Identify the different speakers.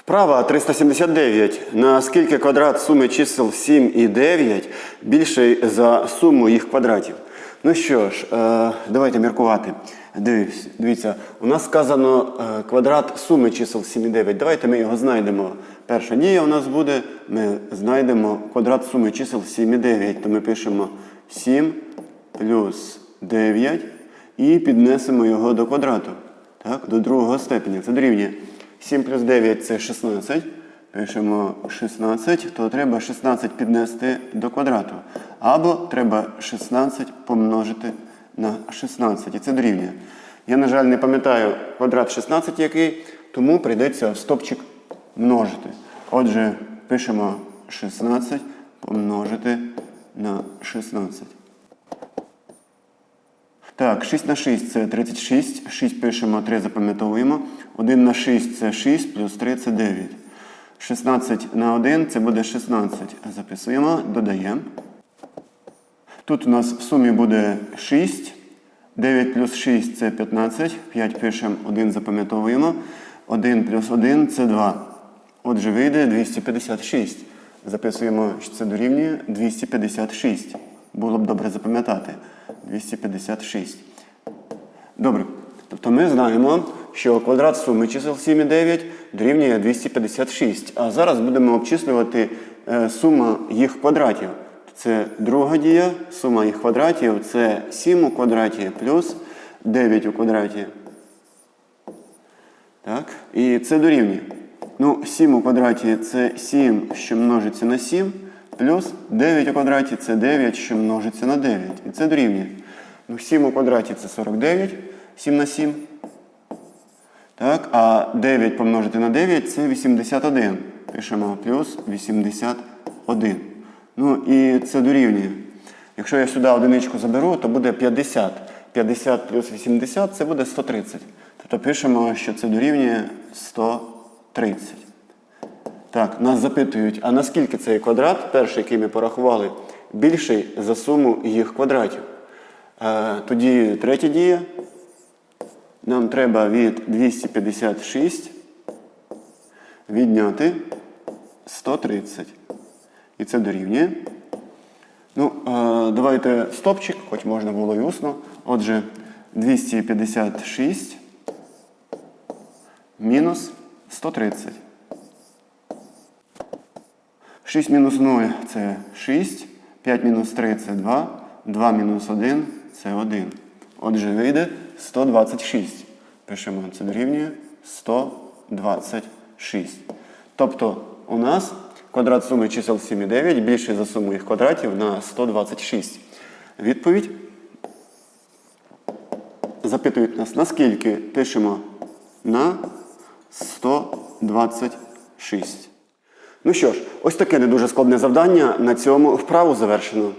Speaker 1: Вправа 379. Наскільки квадрат суми чисел 7 і 9 більший за суму їх квадратів? Ну що ж, е, давайте міркувати. Дивіться, у нас сказано е, квадрат суми чисел 7 і 9. Давайте ми його знайдемо. Перша дія у нас буде, ми знайдемо квадрат суми чисел 7 і 9. То ми пишемо 7 плюс 9 і піднесемо його до квадрату. Так, до другого степеня. Це дорівнює 7 плюс 9 це 16. Пишемо 16, то треба 16 піднести до квадрату. Або треба 16 помножити на 16. І це дорівнює. Я, на жаль, не пам'ятаю квадрат 16 який, тому прийдеться стопчик множити. Отже, пишемо 16 помножити на 16. Так, 6 на 6 це 36. 6 пишемо, 3 запам'ятовуємо. 1 на 6 це 6, плюс 3 це 9. 16 на 1 це буде 16. Записуємо, додаємо. Тут у нас в сумі буде 6. 9 плюс 6 це 15. 5 пишемо, 1 запам'ятовуємо. 1 плюс 1 це 2. Отже, вийде 256. Записуємо, що це дорівнює 256. Було б добре запам'ятати. 256. Добре. Тобто ми знаємо, що квадрат суми чисел 7 і 9 дорівнює 256. А зараз будемо обчислювати е, сума їх квадратів. Це друга дія, сума їх квадратів це 7 у квадраті плюс 9 у квадраті. Так, і це дорівнює. Ну, 7 у квадраті це 7, що множиться на 7, плюс 9 у квадраті це 9, що множиться на 9. І це дорівнює. Ну, 7 у квадраті це 49, 7 на 7. Так, а 9 помножити на 9 це 81. Пишемо плюс 81. Ну і це дорівнює. Якщо я сюди одиничку заберу, то буде 50. 50 плюс 80 це буде 130. Тобто пишемо, що це дорівнює 130. Так, нас запитують, а наскільки цей квадрат, перший, який ми порахували, більший за суму їх квадратів? Е, тоді третя дія. Нам треба від 256 відняти 130. І це дорівнює. Ну, е, давайте стопчик, хоч можна було і усно. Отже, 256 мінус 130. 6 мінус 0 це 6, 5 мінус 3 це 2, 2 мінус 1 це 1. Отже, вийде 126. Пишемо, це дорівнює 126. Тобто у нас квадрат суми чисел 7 і 9 більший за суму їх квадратів на 126. Відповідь. Запитують нас, наскільки пишемо на 126. Ну що ж, ось таке не дуже складне завдання. На цьому вправу завершено.